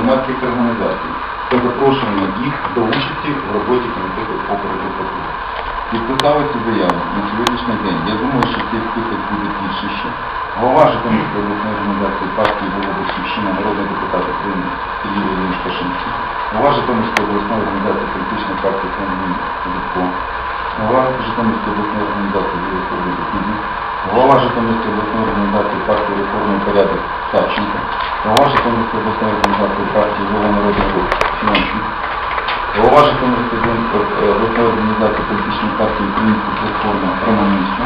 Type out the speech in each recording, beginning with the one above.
громадських організацій та запрошуємо їх до участі в роботі комітету по прокуратурі. Підписали цю заяву на сьогоднішній день. Я думаю, що цей список буде більше ще. Голова Житомирської обласної організації партії «Голова Батьківщина», народний депутат України Сергій Володимирович Пашинський, голова Житомирської обласної організації політичної партії «Кремлін» Зубко, голова Житомирської обласної організації «Білословний Бухнідів», голова Житомирської обласної організації партії «Реформи порядок» Савченко, голова Житомирської обласної організації партії «Воля народний рух» Сімончук, голова Житомирської обласної організації політичної партії «Українська платформа» Романівська,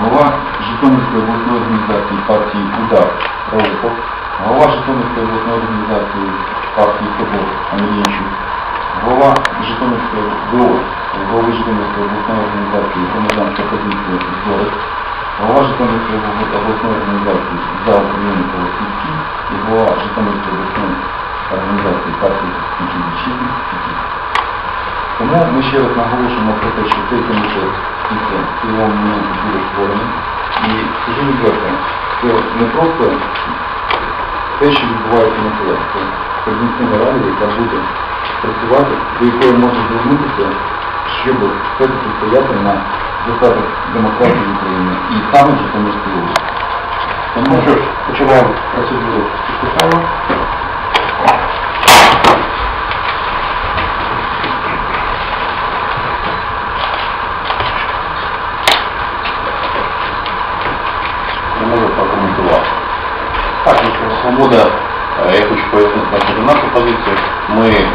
голова Житомирської обласної організації партії «Удар» Раухов, голова Житомирської обласної організації партії «Собор» Андрієнчук, голова Житомирської ВО, голови Житомирської обласної організації громадянська позиція Зорик, голова Житомирської обласної організації «За Україну Колосівський і голова Житомирської обласної організації партії «Інші Вітчизни» Тому ми ще раз наголошуємо про те, що цей комітет після цього моменту буде створений. І скажу відверто, це не просто те, що відбувається на це координаційна рада, яка буде працювати, до якої можна звернутися, щоб все-таки стояти на засадах демократії в Україні і саме Житомирської області. Тому що ж, починаємо процедуру підписання. Я можу прокоментувати. Так. Свобода, я хочу пояснити значить, нашу позицію. Ми, е,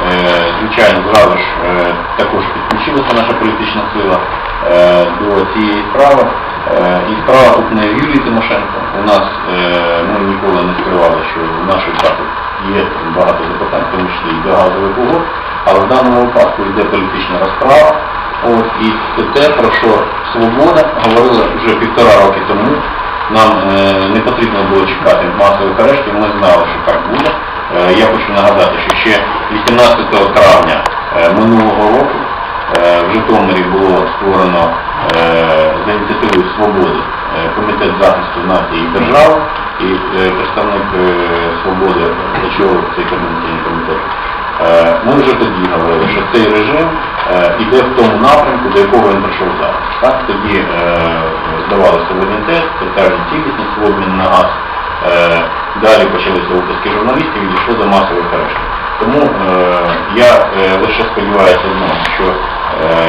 звичайно, зразу ж е, також підключилася наша політична сила е, до цієї справи. Е, І справа тут не в Юлії Тимошенко. У нас е, ми ніколи не скривали, що в нашій партії є багато запитань, тому числі і до газових угод, але в даному випадку йде політична розправа. От, і це те, про що Свобода говорила вже півтора роки тому. Нам е, не потрібно було чекати масових арештів, ми знали, що так буде. Е, я хочу нагадати, що ще 18 травня е, минулого року в Житомирі було створено за ініціативою свободи комітет захисту нації і держави, і представник свободи очолив цей координаційний комітет. Ми вже тоді говорили, що цей режим е, іде в тому напрямку, до якого він прийшов зараз. Так? Тоді здавали суверенітет, територіальну цілісність, в обмін на газ. Е, Далі почалися описки журналістів і дійшло до масових арештів. Тому е, я е, лише сподіваюся одного, що,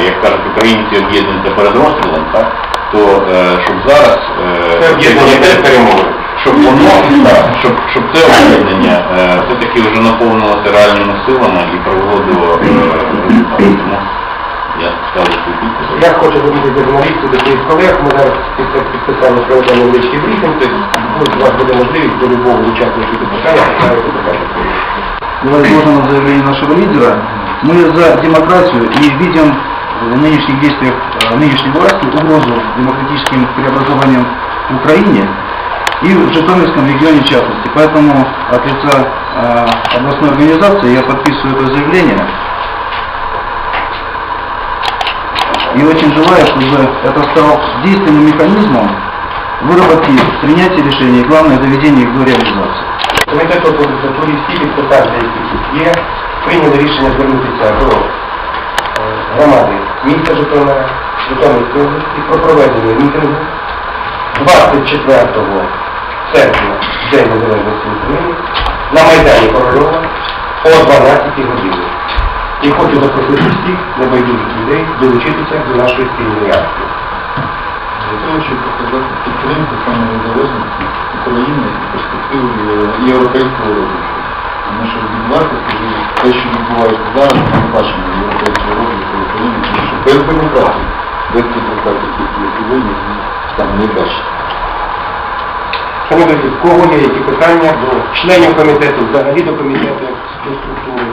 як кажуть українці, об'єднуються перед розстрілом, так? то щоб зараз щоб воно щоб, щоб це об'єднання все-таки вже наповнилося реальними силами і привело до результату. Тому я ставлю свій підпис. Я хочу звернутися до журналістів, до своїх колег. Ми зараз після підписання проведемо невеличкий брифінг, тобто у вас буде можливість до любого учасника підписання поставити питання. Было изложено заявление нашего лидера. Мы за демократию и видим в нынешних действиях э, нынешней власти угрозу демократическим преобразованиям в Украине и в Житомирском регионе в частности. Поэтому от лица э, областной организации я подписываю это заявление. И очень желаю, чтобы это стало действенным механизмом выработки, принятия решений и, главное, доведения их до реализации. Комітет організаторів всі підписав, які тут є, прийняли рішення звернутися до е, громади міста Житомира, Житомирської області про проведення мітингу 24 серпня, День Незалежності України, на Майдані Корольова о 12 годині. І хочу запросити всіх небайдужих людей долучитися до нашої спільної акції. Для того, щоб показати підтримку саме незалежності України і перспективу е, європейського розвитку. Тому що відбувається, скажімо, те, що відбувається зараз, ми не бачимо європейського розвитку України, тому що без демократії, без результатів, які є сьогодні, там не бачить. Шановні в кого є які питання до членів комітету, взагалі до комітету до структури?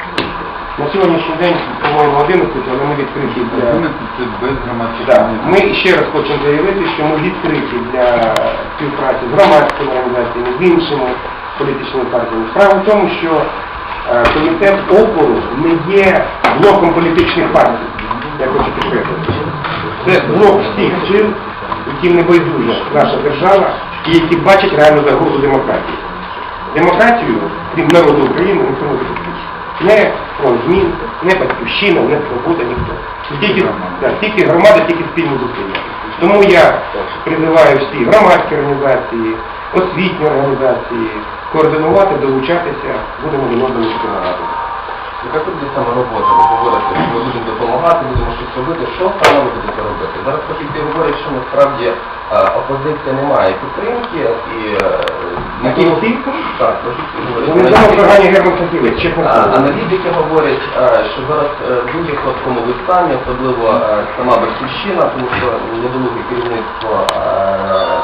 Скільки? На сьогоднішній день, по-моєму, 11, але ми відкриті для... 11 це без громадських. Ми ще раз хочемо заявити, що ми відкриті для співпраці з громадськими організаціями, з іншими політичними партіями. Справа в тому, що е, комітет опору не є блоком політичних партій, я хочу підкреслити. Це блок всіх сил, яким не байдужа наша держава і які бачать реальну загрозу демократії. Демократію, крім народу України, ніхто не захистить. Не фронт змін, не батьківщина, не свобода, ніхто. Тільки, да, тільки громада, тільки спільні зусилля. Тому я призиваю всі громадські організації, освітні організації координувати, долучатися, будемо один одному допомагати. Яка тут саме робота? Ви говорите, будемо щось робити. Що саме ви будете робити? Зараз фахівці говорять, що насправді е, опозиція не має підтримки і е, Фахівці? Так, фахівці говорять. чесно Аналітики говорять, е, що зараз е, дуже хлопкому ви стані, особливо сама батьківщина, тому що недолуге керівництво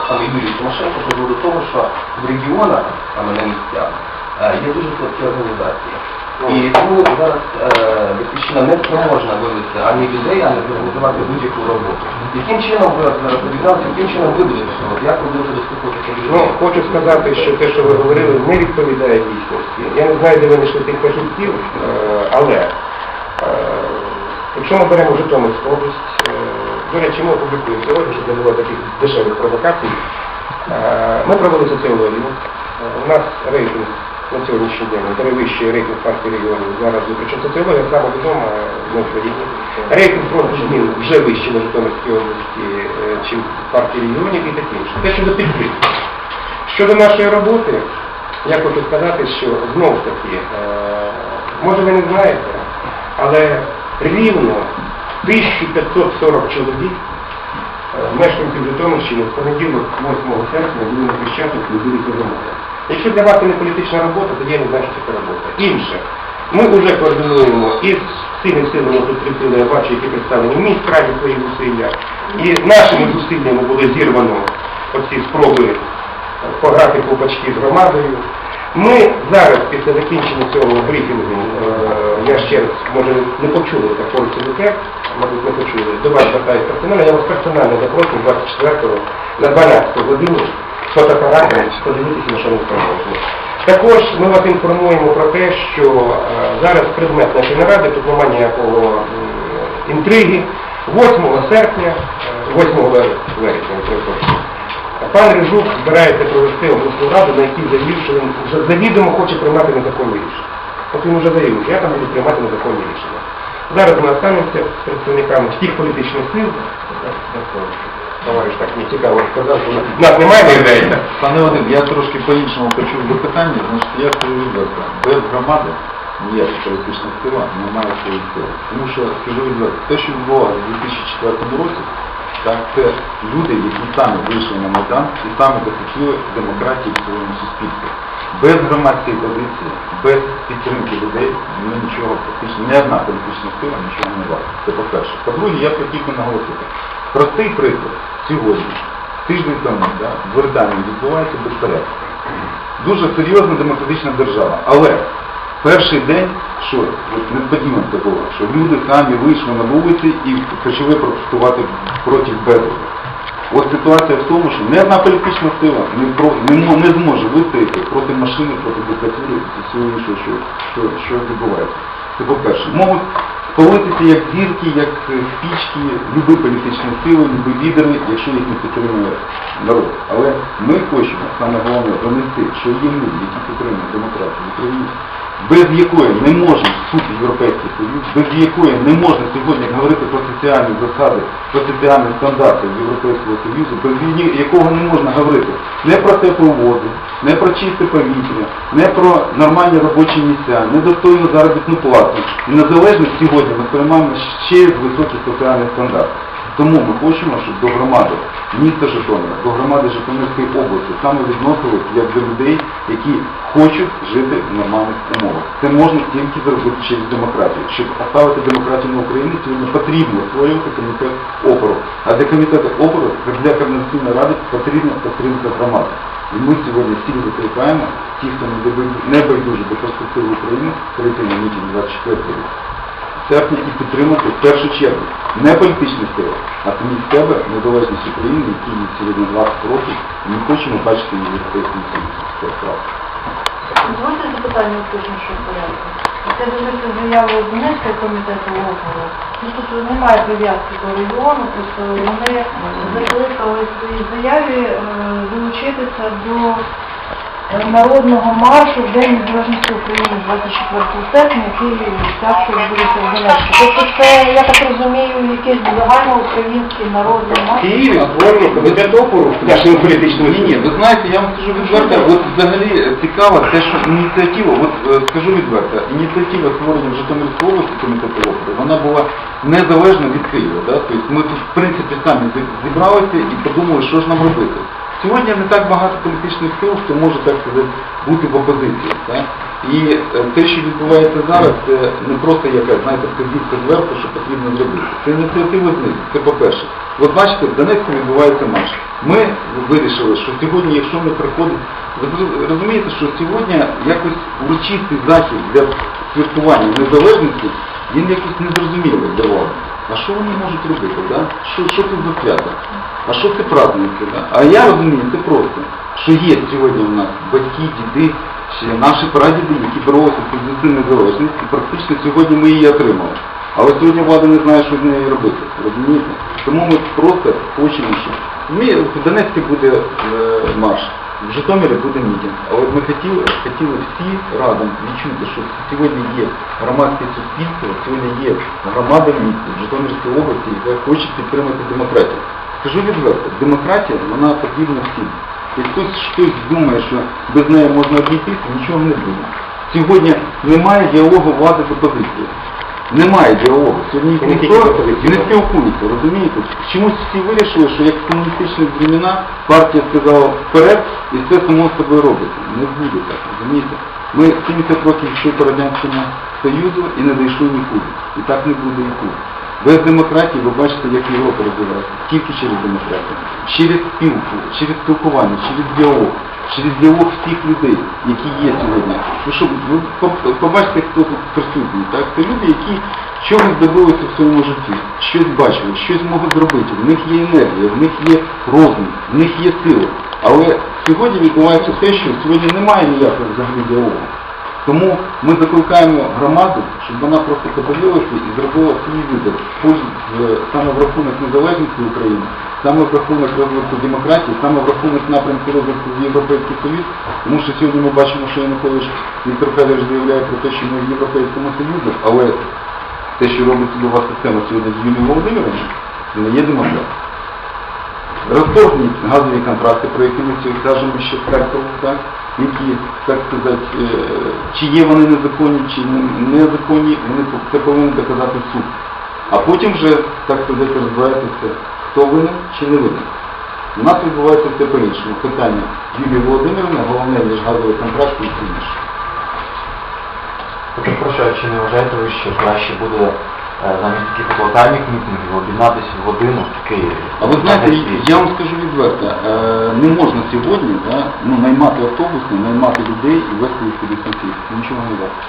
саме Юрій Тимошенко призвело до того, що в регіонах, саме на місцях, є дуже слабкі організації. І тому зараз е, батьківщина не спроможна вивести ані людей, ані організувати будь-яку роботу. Яким чином ви зараз об'єдналися, яким чином ви будете? Як ви будете доступитися до Ну, хочу сказати, що те, що ви говорили, не відповідає дійсності. Я не знаю, де ви знайшли тих фахівців, е, але е, якщо ми беремо Житомирську область, е, до речі, ми опублікуємо сьогодні, щоб не було таких дешевих провокацій. Е, Ми провели соціологію. Е, У нас рейтинг на сьогоднішній день перевищує рейтинг партії регіонів зараз. Причому соціологія саме відома Україні. Рейтинг фронту змін вже вищий на Житомирській області, е, чим партії регіонів і таке інше. Те щодо підтримки. Щодо нашої роботи, я хочу сказати, що знову таки, е, може ви не знаєте, але рівно 1540 чоловік мешканців Житомирщини з понеділок 8 серпня були на Хрещатик і. Якщо для вас це не політична робота, то я не знаю, що це робота. Інше. Ми вже координуємо із цими силами, тут три я бачу, які представлені в міськраді свої зусилля. І нашими зусиллями було зірвано оці спроби по графіку почки з громадою. Ми зараз, після закінчення цього брифінгу, е, я ще раз, може, не почули такого ЦВК, мабуть, не почули, до вас звертаюся персонально, я вас персонально запрошую 24 на 12 годину. З фотоапаратом подивитися, на що ми спроможні. Також ми вас інформуємо про те, що е, зараз предмет нашої наради, тут немає ніякого інтриги, 8 серпня, е, 8 вересня, я перепрошую, Пан Рижук збирається провести обласну раду, на якій заявив, що він вже завідомо хоче приймати незаконні рішення. От він вже заявив, що я там буду приймати незаконні рішення. Зараз ми останемося з представниками всіх політичних сил. Товариш так не цікаво сказав, що нас немає виявляється. Пане Вадим, я трошки по-іншому почув запитання. Значить, я скажу відверто, без громади ніяка політична сила не має своєї сили. Тому що, скажу відверто, те, що відбувалося у 2004 році, так, це люди, які самі вийшли на Майдан і самі захотіли демократії в своєму суспільстві. Без громадської позиції, без підтримки людей ми нічого практично, ні одна політична сила нічого не варта. Це по-перше. По-друге, я б хотів би наголосити. Простий приклад сьогодні тиждень тому да, в Британії відбувається безпорядок. Дуже серйозна демократична держава. Але перший день, що от несподіванка була, що люди самі вийшли на вулиці і почали протестувати проти безладу. От ситуація в тому, що ні одна політична сила не, про, не, не зможе вистояти проти машини, проти диктатури і всього іншого, що, що, що відбувається. Це по-перше. Можуть спалитися як зірки, як е, спічки, любі політичні сили, любі лідери, якщо їх не підтримує народ. Але ми хочемо, саме головне, донести, що є люди, які підтримують демократію в Україні, без якої не можна в Європейський Союз, без якої не можна сьогодні говорити про соціальні засади, про соціальні стандарти Європейського Союзу, без якого не можна говорити не про тепловоди, не про чисте повітря, не про нормальні робочі місця, не достойну заробітну плату. І незалежність сьогодні ми приймаємо ще з високі соціальні стандарти. Тому ми хочемо, щоб до громади міста Житомира, до громади Житомирської області саме відносились як до людей, які хочуть жити в нормальних умовах. Це можна тільки зробити через демократію. Щоб поставити демократію на Україні, сьогодні потрібно створювати комітет опору. А для комітету опору для координаційної ради потрібна підтримка громади. І ми сьогодні всіх закликаємо, ті, хто не байдужі до перспективи України, прийти на мітинг 24 рік серпня і підтримати в першу чергу не політичні сили, а самі себе незалежність України, які є сьогодні 20 років, і ми хочемо бачити її в Європейському Союзі. Це правда. Дозвольте запитання уточнішого порядку. Це дивиться заяву Донецького комітету округу. Ну, тут немає прив'язки до регіону, просто вони закликали в своїй заяві е, долучитися до народного маршу в День Незалежності України 24 серпня, який також відбудеться в Донецьку. Тобто це, я так розумію, якийсь загальноукраїнський народний марш. Києві створений комітет опору в нашому політичному Ні, ні, ви знаєте, я вам скажу відверто, от взагалі е, цікаво те, що ініціатива, от е, скажу відверто, ініціатива створення в Житомирській області комітету опору, вона була незалежна від Києва. Да? Тобто ми тут в принципі самі зібралися і подумали, що ж нам робити. Сьогодні не так багато політичних сил, хто може так сказати бути в опозиції. Так? І е, те, що відбувається зараз, це не просто якась, знаєте, вказівка зверху, що потрібно зробити. Це ініціатива знизу, це по-перше. От бачите, в Донецьку відбувається марш. Ми вирішили, що сьогодні, якщо не приходить, ви розумієте, що сьогодні якось урочистий захід для святкування незалежності, він якось незрозумілий для влади. А що вони можуть робити? Да? Що, що це за свято? А що це праздники? Да? А я розумію, це просто, що є сьогодні у нас батьки, діди, ще наші прадіди, які боролися за цю незалежність, і практично сьогодні ми її отримали. Але сьогодні влада не знає, що з нею робити. Розумієте? Тому ми просто хочемо, щоб в Донецьку буде е, марш, в Житомирі буде мітинг. Але ми хотіли, хотіли всі разом відчути, що сьогодні є громадське суспільство, сьогодні є громада в місті, в Житомирській області, яка хоче підтримати демократію. Скажу відверто, демократія, вона потрібна всім. І хтось хтось думає, що без неї можна обійтися, нічого не буде. Сьогодні немає діалогу влади з опозицією. Немає діалогу. Сьогодні ніхто не спілкується, розумієте? Чомусь всі вирішили, що як в комуністичні времена партія сказала вперед і все само собою робиться. Не буде так, розумієте? Ми 70 років йшли по Радянському Союзу і не дійшли нікуди. І так не буде нікуди. Без демократії ви бачите, як Європа розвивається. Тільки через демократію. Через спілку, через спілкування, через діалог, через діалог всіх людей, які є сьогодні. Ви що, ви побачите, хто тут присутній. Так? Це люди, які чогось добилися в своєму житті, щось бачили, щось можуть зробити. В них є енергія, в них є розум, в них є сила. Але сьогодні відбувається те, що сьогодні немає ніякого взагалі діалогу. Тому ми закликаємо громаду, щоб вона просто подивилася і зробила свій вибір пользу- саме в рахунок незалежності України, саме в рахунок розвитку демократії, саме в рахунок напрямку розвитку в Європейський Союз. Тому що сьогодні ми бачимо, що Янукович Віктор Федорович заявляє про те, що ми в Європейському Союзі, але те, що робить судова система сьогодні з Юлією Володимировичем, не є демократія. Розторгніть газові контракти, про які ми сьогодні кажемо ще в Харкові, так? які, так сказати, е, чи є вони незаконні, чи незаконні, вони це повинен доказати суд. А потім вже, так сказати, розбиратися, хто винен чи не винен. У нас відбувається все по-іншому. Питання Юлії Володимирівни, головне, ніж газовий контракт і все інше. Прошу, чи не вважаєте ви, що краще буде замість таких локальних мітингів об'єднатися в годину в Києві? А ви знаєте, я вам скажу відверто, е, не можна сьогодні да, ну, наймати автобуси, наймати людей і вести їх кудись на Нічого не варто.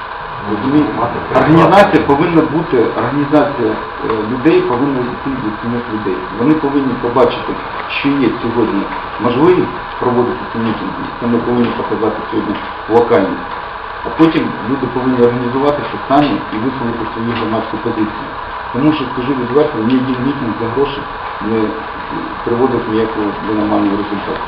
Організація повинна бути, організація е, людей повинна йти від самих людей. Вони повинні побачити, що є сьогодні можливість проводити ці мітинги. Це ми повинні показати сьогодні локальність. А потім люди повинні організуватися самі і висловити свою громадську позицію. Тому що, скажу відверто, ні один мітинг за гроші не приводить ніякого до нормального результату.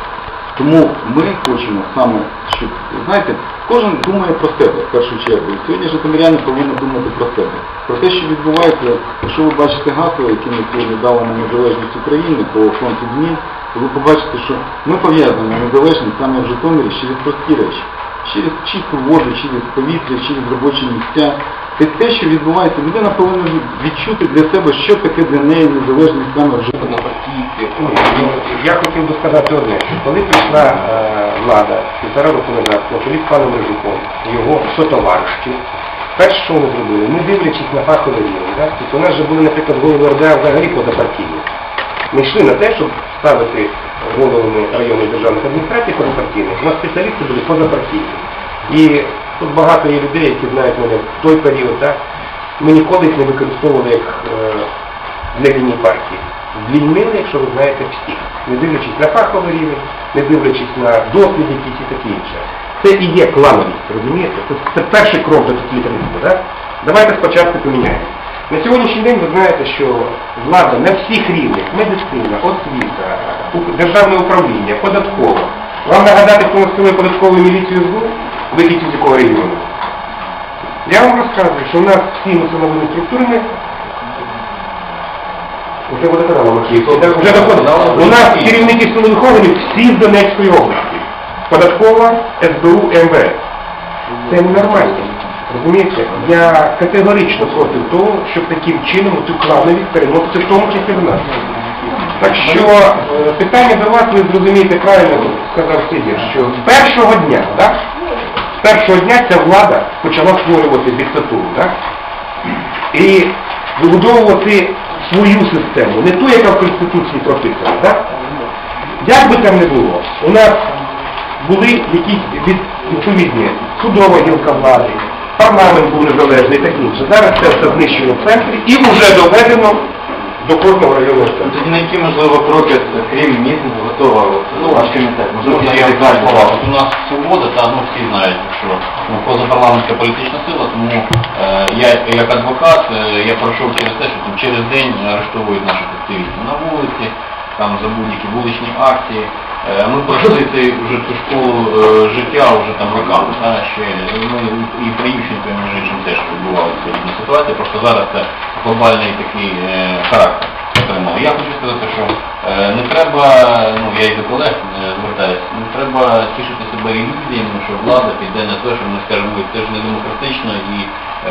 Тому ми хочемо саме, щоб, знаєте, кожен думає про себе в першу чергу. І сьогодні житомиряни повинні думати про себе. Про те, що відбувається, якщо ви бачите гасло, яке ми сьогодні дали на незалежність України по фронту змін, то ви побачите, що ми пов'язуємо незалежність саме в Житомирі через прості речі. Через чисту воду, через повітря, через робочі місця. Це те, що відбувається, людина повинна відчути для себе, що таке для неї незалежність саме в Житомирі. Ну, Я хотів би сказати одне, що коли прийшла е, влада півтора року назад, з паном Рижуком, його сотовариші, перше, що вони зробили, не дивлячись на рівень, тобто у нас же були, наприклад, голови РДА взагалі позапартійні. Ми йшли на те, щоб ставити головами районних державних адміністрацій позапартійних, у нас спеціалісти були позапартійні. І тут багато є людей, які знають мене в той період, так? ми ніколи їх не використовували як е, для лінії партії. Звільнили, якщо ви знаєте, всіх, не дивлячись на фаховий рівень, не дивлячись на досвід якийсь і таке інше. Це і є клановість, розумієте? Це, це перший крок до тоталітаризму, так? Давайте спочатку поміняємо. На сьогоднішній день ви знаєте, що влада на всіх рівнях, медицина, освіта, державне управління, податкове. Вам нагадати, хто настановив податкову міліцію СБУ? Ви тільки з якого регіону? Я вам розказую, що у нас всі національні структурами Уже водоканал Макіївський. так, Вже доходить. У нас керівники силових органів всі з Донецької області. Податкова, СБУ, МВС. Це ненормально. Розумієте? Я категорично проти того, щоб таким чином цю клановість переносити в тому числі в нас. Так що е, питання до вас, ви зрозумієте правильно, сказав Сидір, що з першого дня, так? З першого дня ця влада почала створювати диктатуру, так? І вибудовувати свою систему, не ту, яка в Конституції прописана, так? Як би там не було, у нас були якісь від, відповідні судова гілка влади, парламент був незалежний і так інше. Зараз це все знищено в центрі і вже доведено до кожного районного центру. Тоді на які, можливо, кроки, крім мітингу, готова ну, ваш комітет? Можливо, Ну, я от у нас свобода, та ну всі знають, що ну, позапарламентська політична сила, тому е, я як адвокат е, я пройшов через те, що там через день арештовують наших активістів на вулиці, там за будь-які вуличні акції. Е, Ми пройшли цей вже цю школу е, життя вже там роками. Та, ще, ми і при Ющенко, між іншим теж відбувалися різні ситуації, просто зараз це глобальний такий е, характер отримав. Я хочу сказати, що е, не треба, ну я і до колег е, звертаюся, не треба тішити себе ілюзіями, що влада піде на те, що ми скажемо, «Ой, це ж не демократично і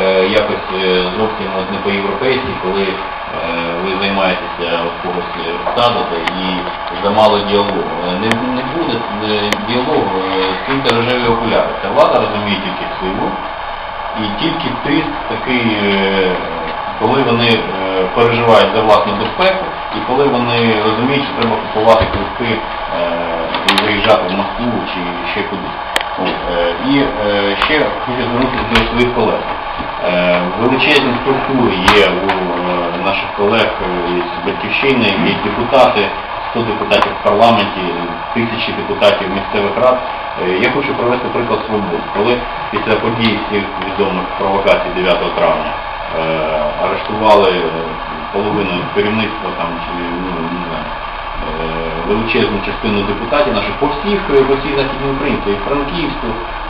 е, якось е, зовсім от не по-європейськи, коли е, ви займаєтеся когось стадити і замало діалогу. Е, Не, не буде діалогу, скиньте рожеві окуляри. Ця влада розуміє тільки силу, і тільки тиск такий, коли вони переживають за власну безпеку, і коли вони розуміють, що треба купувати квитки е, і виїжджати в Москву чи ще кудись. Е, І е, ще хочу звернутися до своїх колег. Величезні структури є у наших колег з Батьківщини, є депутати, 100 депутатів в парламенті, тисячі депутатів місцевих рад. Я хочу привести приклад свободи. Коли після подій всіх відомих провокацій 9 травня арештували е, половину керівництва там чи ну, не знаю, е, величезну частину депутатів наших по всіх е, по всій Західній Україні, і в Франківську,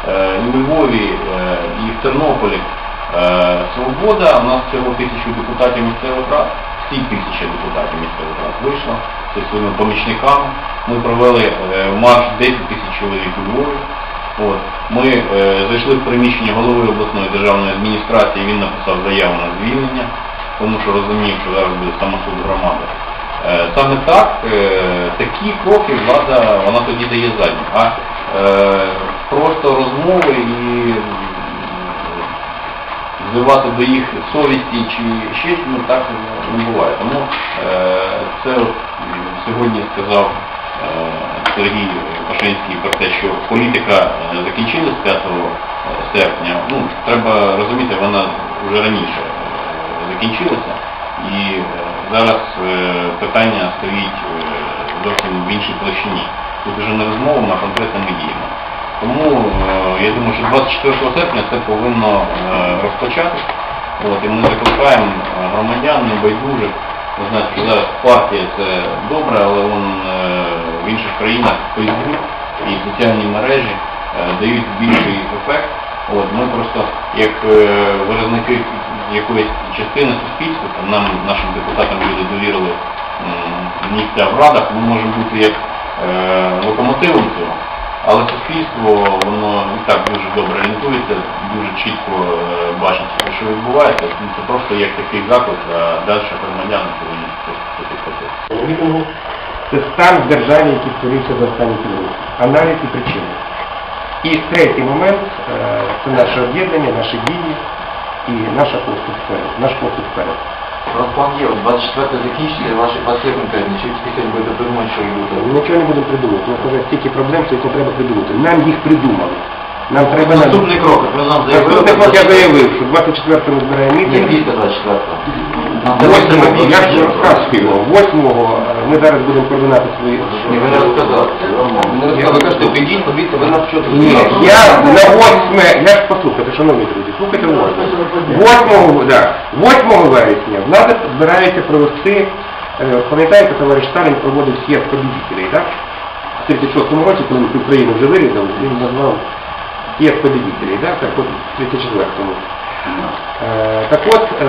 е, і у Львові, е, і в Тернополі. Е, Свобода, у нас всього тисячу депутатів місцевих рад, всі тисячі депутатів місцевих рад вийшло зі своїми помічниками. Ми провели е, марш 10 тисяч чоловік у Львові. От. Ми е, зайшли в приміщення голови обласної державної адміністрації, він написав заяву на звільнення, тому що розумів, що зараз буде самосуд громади. Е, Саме так, е, такі кроки влада, вона тоді дає задні. А е, просто розмови і м, зливати до їх совісті чи ще ну так не буває. Тому е, це сьогодні сказав Сергій Пашинський про те, що політика е, закінчилась 5 серпня. Ну, треба розуміти, вона вже раніше е, закінчилася. І е, зараз е, питання стоїть е, зовсім в іншій площині. Тут вже не розмовами, а конкретними діями. Тому е, я думаю, що 24 серпня це повинно е, розпочатись. І ми закликаємо е, громадян, небайдужих. Ви знаєте, що зараз партія це добре, але вон, е, в інших країнах Facebook і соціальні мережі е, дають більший ефект. От, ми просто як е, виразники якоїсь частини суспільства, там нам, нашим депутатам люди довірили місця в радах, ми можемо бути як е, локомотивом цього. Але суспільство, воно і так дуже добре орієнтується, дуже чітко бачить, що відбувається. Це просто як такий заклик, а далі громадяни повинні це підхопити. Це стан в державі, який створився за останні кілометри. Аналіз і причини. І третій момент е, це наше об'єднання, наші дії і наша поступ вперед, наш поступ вперед. У план є, 24 закінчиться, ваші пасивники, чи тільки будете придумати, що ви будете? Нічого не будемо придумувати. У нас вже стільки проблем, що їх не треба придумати. Нам їх придумали. Нам треба на- Наступний крок, ви нам заявили. Наступний крок я заявив, що 24-го збираємо Ні, мітинг. після 24-го. Я ж розказую, восьмого е, ми зараз будемо координати свої. Ні, ви не розказали. Не ви кажете, підіть, подивіться, ви нас що тут? Ні, я на восьме, я ж послухайте, шановні друзі, слухайте уважно. Восьмого, да, восьмого вересня влада збирається провести, е, пам'ятаєте, товариш Сталін проводив з'їзд победителей, так? В 36-му році, коли Україну вже вирізали, він назвав з'їзд победителей, так? Так от в 34-му. Е, Так от, е,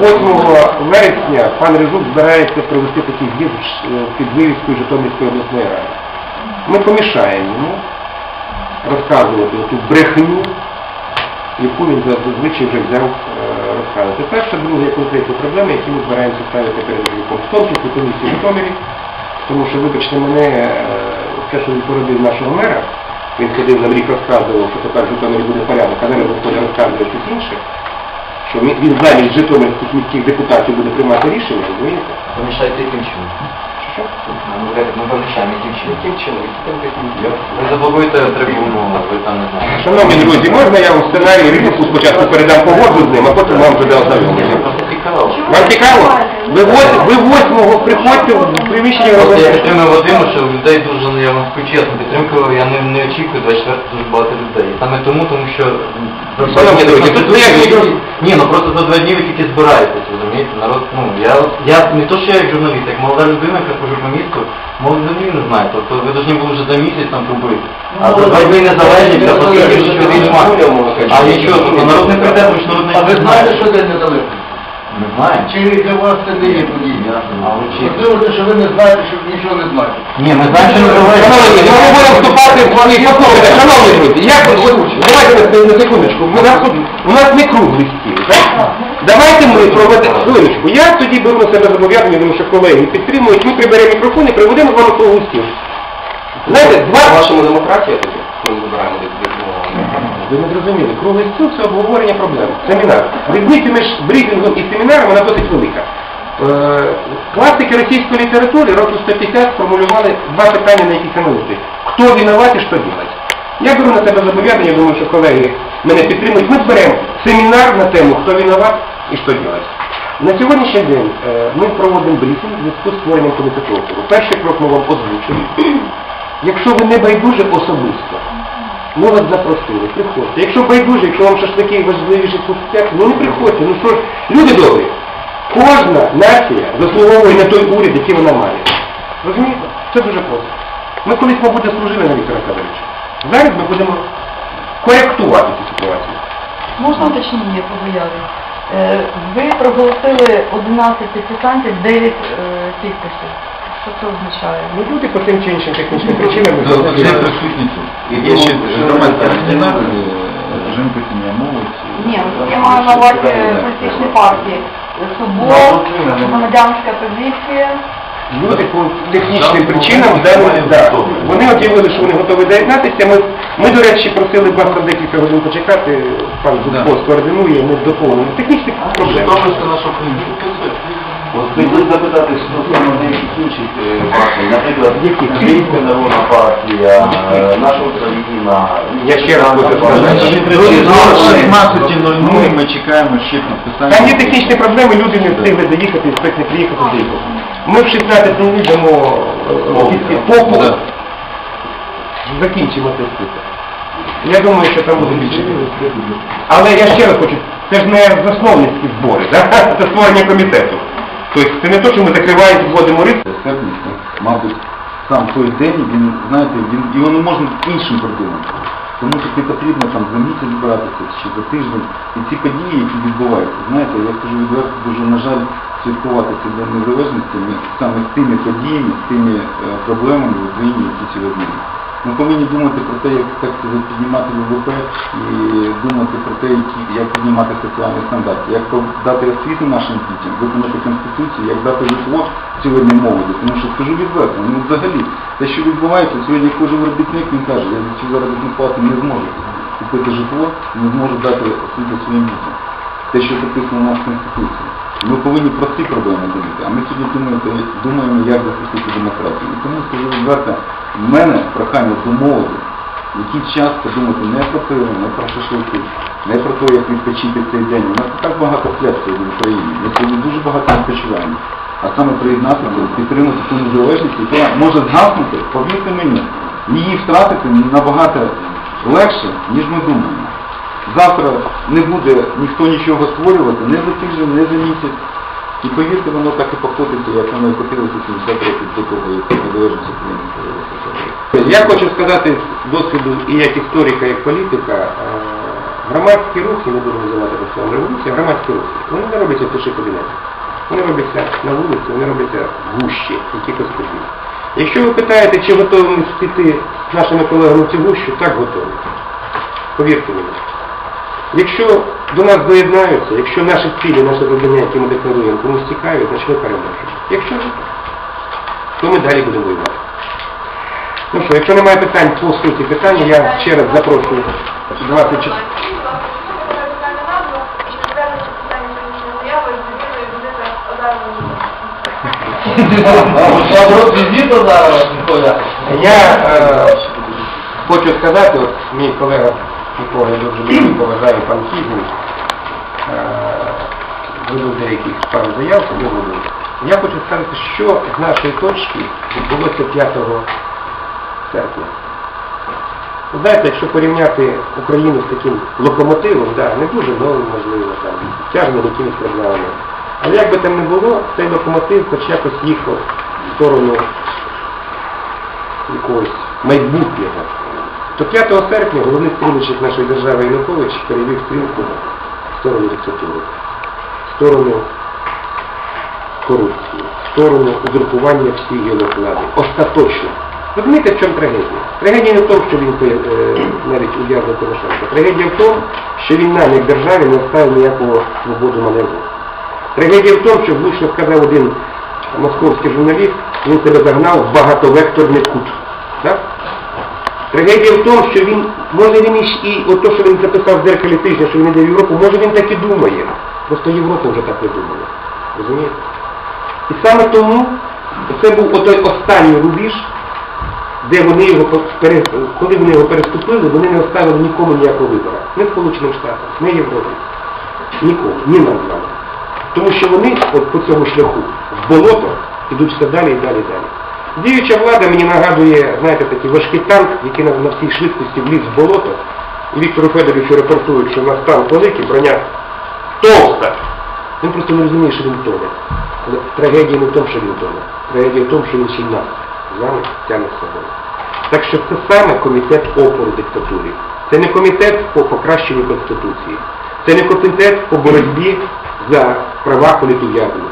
8 вересня пан Резук збирається провести такий з'їзд е, під вивіскою Житомирської обласної ради. Ми помішаємо йому розказувати ту брехню, яку він зазвичай вже взяв е, розказувати. Перша, друга є конкретні проблеми, які ми збираємося ставити перед Резуком. В тому числі комісії Житомирі, тому що, вибачте мене, е, те, що він породив нашого мера, він ходив нам рік розказував, що тепер в Житомирі буде порядок, а зараз виходить розказує щось інше, що він, він замість житомирських міських депутатів буде приймати рішення, розумієте? Помішайте яким чином? Що? Ну, ви кажете, ми помішаємо яким чином? Яким чином? Які там такі? Ви заблокуєте трибуну, ви там не знаєте. Шановні друзі, можна я вам сценарій ризику спочатку передам погоджу з ним, а потім вам туди Мені ознайомлення? Просто. Вам цікаво? Ви, вось- ви восьмого приходьте в приміщення Просто я підтримую Вадиму, що людей дуже, ну, я вам скажу чесно, підтримку я не, не очікую, 24 дуже багато людей. Саме тому, тому що... м, тут не дуже- Ні, ну просто за два дні ви тільки збираєтесь, розумієте? Народ, ну, я, я не то, що я як журналіст, як молода людина, яка по місту, молодь взагалі не знаю. Тобто ви повинні були вже за місяць там робити. А за два дні незалежність, а поскільки вже чого немає. А нічого, тобто народ не прийде, тому що народ не А ви знаєте, знає. що День Незалежності? Ми знаємо. Чи для вас це не є подія? А ви чи? Можливо, що ви не знаєте, що нічого не знаєте. Ні, ми знаємо, що Шановні, незалежність. ну ми будемо вступати в свої послухайте, шановні друзі, як от, давайте на, секундочку, у нас, тут- у нас не круглий стіл, так? Давайте ми проведемо, хвилиночку, я тоді беру на себе зобов'язання, тому що колеги підтримують, ми приберемо мікрофон і приведемо з вами круглий стіл. Знаєте, два... Вашому демократія тоді, ми збираємо від Ви не зрозуміли, круглий стіл це обговорення проблем. Семінар. Різниця між брифінгом і семінаром вона досить велика. Е, класики російської літератури років 150 сформулювали два питання, на які каналити. Хто виноват і що робити. Я беру на себе зобов'язання, думаю, що колеги мене підтримують. Ми зберемо семінар на тему, хто виноват і що робити. На сьогоднішній день е, ми проводимо брифінг в зв'язку з створенням комітету. Перший крок ми вам озвучили. Якщо ви не байдуже особисто, ми вас запросили, приходьте. Якщо байдуже, якщо вам шашлики важливіші соцсети, ну не приходьте. Ну що ж, люди добрі, кожна нація заслуговує на той уряд, який вона має. Розумієте? Це дуже просто. Ми колись, мабуть, заслужили на Віктора Федоровича. Зараз ми будемо коректувати цю ситуацію. Можна уточнення по заяві? Е, Ви проголосили 11 підписантів, 9 е, підписів. Що це означає? Ну, люди по тим чи іншим технічним причинам... Це це присутні тут. Є ще громадська організація, жінка сім'я молодь. Ні, я маю на увазі політичні партії. Собор, громадянська позиція. Люди по технічним причинам взяли, да, вони об'явили, що вони готові доєднатися. Ми, ми, до речі, просили вас на декілька годин почекати, пан Зубко скоординує, ми доповнимо. Технічних проблем. наша От хотів запитати стосовно деяких інших е, партій, наприклад, Українська народна партія, е, наша Україна. Я ще раз хочу сказати. До 16.00 ми чекаємо ще підписання. Там є технічні проблеми, люди не встигли доїхати, спець не приїхати доїхати. Ми в 16 днів дамо попу, Да. закінчимо цей список. Я думаю, що там буде більше. Але я ще раз хочу, це ж не засновницькі збори, да? це створення комітету. Тобто це не те, що ми закриваємо, вводимо риб. Серпність, мабуть, сам той день, він, знаєте, він, його не можна іншим придумати. Тому що ти потрібно там за місяць збиратися чи за тиждень. І ці події, які відбуваються, знаєте, я скажу відверто, дуже, на жаль, святкувати цей День Незалежності саме з тими подіями, з тими е, проблемами в Україні, які сьогодні є. Ми повинні думати про те, як так сказати, піднімати ВВП і думати про те, як піднімати соціальні стандарти, як дати освіту нашим дітям, виконати Конституцію, як дати житло сьогодні молоді. Тому що скажу відверто, ну взагалі, те, що відбувається, сьогодні кожен робітник він каже, я за цю заробітну плату не зможу купити житло, не зможу дати освіту своїм дітям. Те, що записано у нас в Конституції. Ми повинні про ці проблеми думати, а ми сьогодні думаємо, думаємо як захистити демократію. І тому скажу відверто, в мене прохання до молоді, якийсь час подумати не про пиво, не про шашлики, не про те, як відпочити цей день. У нас так багато сьогодні в Україні. Ми сьогодні дуже багато відпочиваємо. А саме приєднатися, підтримати ту незалежність, яка може згаснути, повірте мені, її втратити набагато легше, ніж ми думаємо. Завтра не буде ніхто нічого створювати, не за тиждень, не за місяць. І повірте, воно так і покотиться, як воно і котилося 70 років до того, як незалежність України. Я хочу сказати з досвіду і як історика, і як політика, е, громадські рухи, не буду називати це революція, громадські рухи, вони не робляться в тиші кабінеті. Вони робляться на вулиці, вони робляться в гущі, якихось подій. Якщо ви питаєте, чи готові ми піти з нашими колегами в цю гущу, так готові. Повірте мені. Якщо до нас доєднаються, якщо наші цілі, наші завдання, які ми декларуємо, комусь цікаві, значить ми переможемо. Якщо ні, то ми далі будемо воювати. Ну що, якщо немає питань по суті питання, я ще раз запрошую 24. Наоборот, візит зараз, Миколя. Я е, хочу сказати, от мій колега, якого я дуже люблю, поважаю пан Кізний, е, веду деяких пару заяв, не веду. Я хочу сказати, що з нашої точки відбулося 5 серпня. Ви знаєте, якщо порівняти Україну з таким локомотивом, да, не дуже новим, можливо, там, тяжним якимись проблемами. Але як би там не було, цей локомотив хоч якось їхав в сторону якогось майбутнього. То 5 серпня головний стрілочник нашої держави Янукович перевів стрілку в сторону диктатури, в сторону корупції, в сторону узурпування гілок влади. Остаточно. Розумієте, в чому трагедія? Трагедія не в тому, що він е, навіть ув'язнив Порошенка. Трагедія в тому, що він нам, як державі, не оставив ніякого свободу маневру. Трагедія в тому, що влучно сказав один московський журналіст, він себе загнав в багатовекторний кут. Так? Трагедія в тому, що він, може він і, і от то, що він записав в дзеркалі тижня, що він йде в Європу, може він так і думає. Просто Європа вже так не думає. Розумієте? І саме тому це був отой останній рубіж, де вони його коли вони його переступили, вони не оставили нікому ніякого вибору. Не Сполученим Штатам, не Європі. Нікому, ні нам вами. Тому що вони от по цьому шляху в болото йдуть все далі і далі і далі. Діюча влада мені нагадує, знаєте, такий важкий танк, який на, на всій швидкості вліз в болото. І Віктору Федоровичу рапортують, що в нас танк великий, броня товста. Він просто не розуміє, що він тоне. Але трагедія не в тому, що він тоне. Трагедія в тому, що він ще й нас з вами тягне з собою. Так що це саме комітет опору диктатурі. Це не комітет по покращенню Конституції. Це не комітет по боротьбі за права політв'язнів.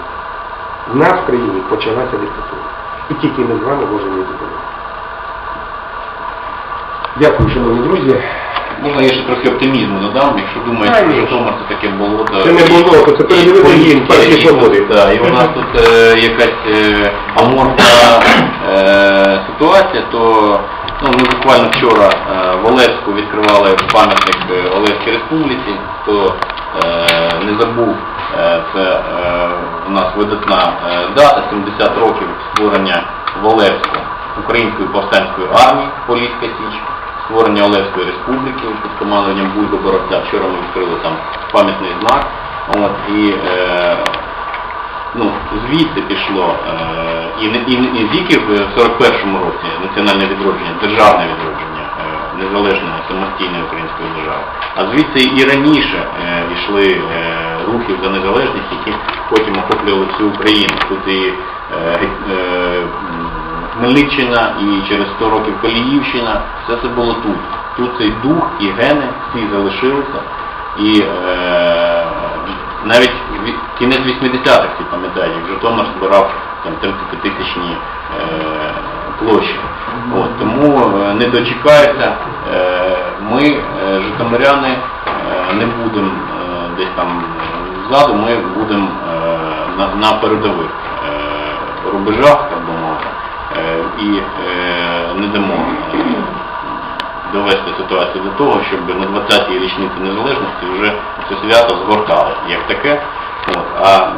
В нас в країні почалася диктатура. І тільки ми з вами можемо її зупинити. Дякую, шановні друзі. Можна я ще трохи оптимізму додам, якщо думаєте, що. Житомир це таке болото. Це не болото, це передивити їм перші свободи. І у нас тут е, якась е, аморфна е, ситуація, то ну, ми буквально вчора е, в Олевську відкривали пам'ятник е, Олевській Республіці, хто е, не забув, це е, у нас видатна е, дата, 70 років створення в Олевську Української повстанської армії Поліська Січ створення Олевської республіки під командуванням Бульби Боровця. Вчора ми відкрили там пам'ятний знак. От, і е, ну, звідси пішло е, і, і, не- і тільки в 41-му році національне відродження, державне відродження е, незалежної самостійної української держави. А звідси і раніше е, йшли е, рухи за незалежність, які потім охоплювали всю Україну. Тут і е, Хмельниччина і через 100 років Каліївщина, все це було тут. Тут цей дух і гени всі залишилися. І е, навіть ві- кінець 80-х, всі пам'ятають, як Житомир збирав там 30-тисячні е, площі. От, тому е, не дочекаються. Е, ми, е, житомиряни, не будемо десь там ззаду, ми будемо на, на передових рубежах, так би мовити, і не дамо довести ситуацію до того, щоб на 20-й річниці незалежності вже це свято згортало як таке. От, а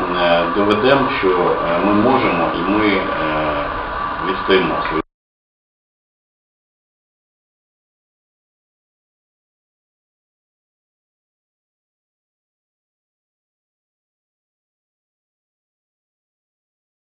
доведемо, що ми можемо і ми リストインもう